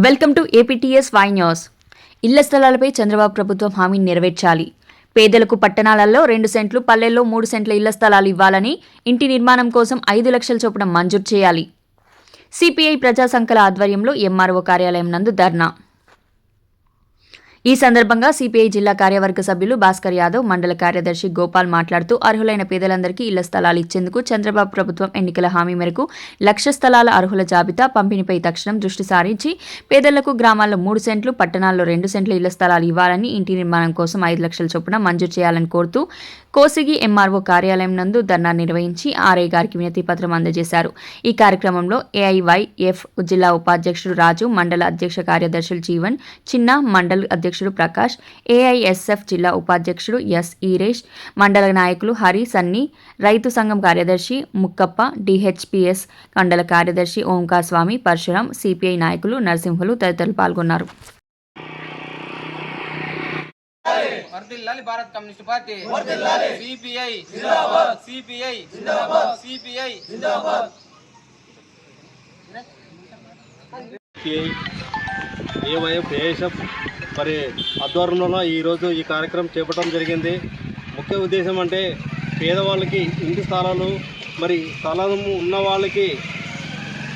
Welcome to APTS Y news. ఇళ్ళ స్థలాలపై చంద్రబాబు ప్రభుత్వం హామీని నెరవేర్చాలి. పేదలకు పట్టణాలలో రెండు సెంట్లు పల్లెల్లో మూడు సెంట్ల ఇళ్ళ స్థలాలు ఇవ్వాలని ఇంటి నిర్మాణం కోసం ఐదు లక్షల చొప్పున మంజూరు చేయాలి. సిపిఐ ప్రజా సంఘాల ఆధ్వర్యంలో ఎంఆర్ఓ కార్యాలయం నందు ధర్నా. ఈ సందర్భంగా సిపిఐ జిల్లా కార్యవర్గ సభ్యులు భాస్కర్ యాదవ్ మండల కార్యదర్శి గోపాల్ మాట్లాడుతూ అర్హులైన పేదలందరికీ ఇళ్ళ స్థలాలు ఇచ్చేందుకు చంద్రబాబు ప్రభుత్వం ఎన్నికల హామీ మేరకు లక్ష స్థలాల అర్హుల జాబితా పంపిణీపై తక్షణం దృష్టి సారించి పేదలకు గ్రామాల్లో మూడు సెంట్లు పట్టణాల్లో రెండు సెంట్లు ఇళ్ళ స్థలాలు ఇవ్వాలని ఇంటి నిర్మాణం కోసం ఐదు లక్షల చొప్పున మంజూరు చేయాలని కోరుతూ కోసిగి ఎంఆర్ఓ కార్యాలయం నందు ధర్నా నిర్వహించి ఆర్ఐ గారికి వినతి పత్రం అందజేశారు. ఈ కార్యక్రమంలో ఏఐవైఎఫ్ జిల్లా ఉపాధ్యక్షుడు రాజు మండల అధ్యక్ష కార్యదర్శులు జీవన్ చిన్న మండల్ అధ్యక్షుడు ప్రకాష్ ఏఐఎస్ఎఫ్ జిల్లా ఉపాధ్యక్షుడు ఎస్ ఈరేష్ మండల నాయకులు హరి సన్ని రైతు సంఘం కార్యదర్శి ముక్కప్ప డిహెచ్పిఎస్ మండల కార్యదర్శి ఓంకార్ స్వామి పరశురాం సిపిఐ నాయకులు నరసింహులు తదితరులు పాల్గొన్నారు. వర్దిల్లాలి Bharat communist party. CPI CPI CPI AYF ASF మరి ఆధ్వర్యంలో ఈరోజు ఈ కార్యక్రమం చేపట్టడం జరిగింది. ముఖ్య ఉద్దేశం అంటే పేదవాళ్ళకి ఇంటి స్థలాలు మరి స్థలం ఉన్న వాళ్ళకి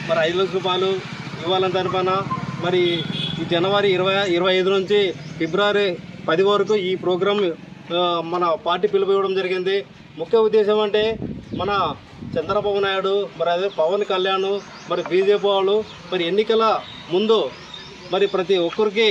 మరి ఐదు లక్షల రూపాయలు ఇవ్వాలని తరపున మరి ఈ జనవరి ఇరవై ఇరవై ఐదు నుంచి ఫిబ్రవరి పది వరకు ఈ ప్రోగ్రాం మన పార్టీ పిలుపు ఇవ్వడం జరిగింది. ముఖ్య ఉద్దేశం అంటే మన చంద్రబాబు నాయుడు మరి అదే పవన్ కళ్యాణ్ మరి బీజేపీ వాళ్ళు మరి ఎన్నికల ముందు మరి ప్రతి ఒక్కరికి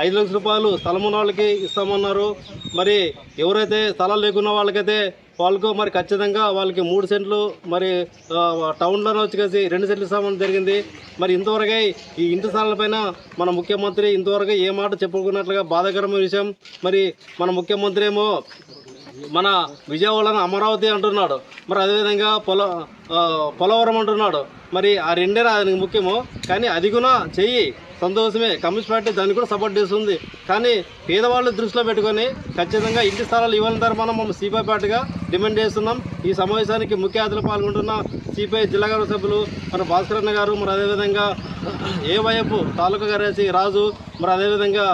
ఐదు లక్షల రూపాయలు స్థలం ఉన్న వాళ్ళకి ఇస్తామన్నారు. మరి ఎవరైతే స్థలాలు లేకున్న వాళ్ళకైతే వాళ్ళకు మరి ఖచ్చితంగా వాళ్ళకి మూడు సెంట్లు మరి ఆ, టౌన్లోనే వచ్చేసి రెండు సెంట్లు ఇస్తామని జరిగింది. మరి ఇంతవరకే ఈ ఇంటి స్థలాలపైన మన ముఖ్యమంత్రి ఇంతవరకు ఏ మాట చెప్పుకున్నట్లుగా బాధాకరమైన విషయం. మరి మన ముఖ్యమంత్రి ఏమో మన విజయవాడను అమరావతి అంటున్నాడు. మరి అదేవిధంగా పొల పోలవరం అంటున్నాడు. మరి ఆ రెండే ఆయనకు ముఖ్యము. కానీ అది కూడా చెయ్యి. సంతోషమే. కమ్యూనిస్ట్ పార్టీ దాన్ని కూడా సపోర్ట్ చేస్తుంది. కానీ పేదవాళ్ళు దృష్టిలో పెట్టుకొని ఖచ్చితంగా ఇంటి స్థలాలు ఇవ్వాలని మనం మనం సిపిఐ పార్టీగా డిమాండ్ చేస్తున్నాం. ఈ సమావేశానికి ముఖ్య అతిథులు పాల్గొంటున్న సిపిఐ జిల్లా గారు సభ్యులు మన భాస్కర్ అన్న గారు మరి అదేవిధంగా ఏవైఎఫ్ తాలూకా గారేసి రాజు మరి అదేవిధంగా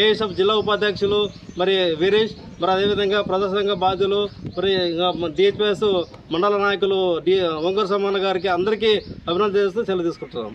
ఏఎస్ఎఫ్ జిల్లా ఉపాధ్యక్షులు మరి వీరేష్ మరి అదేవిధంగా ప్రజాసంఘ బాధ్యులు మరి డిహెచ్పిఎస్ మండల నాయకులు డి వంకర సమ్మన్న గారికి అందరికీ అభినందన చేస్తూ సెలవు తీసుకుంటున్నాం.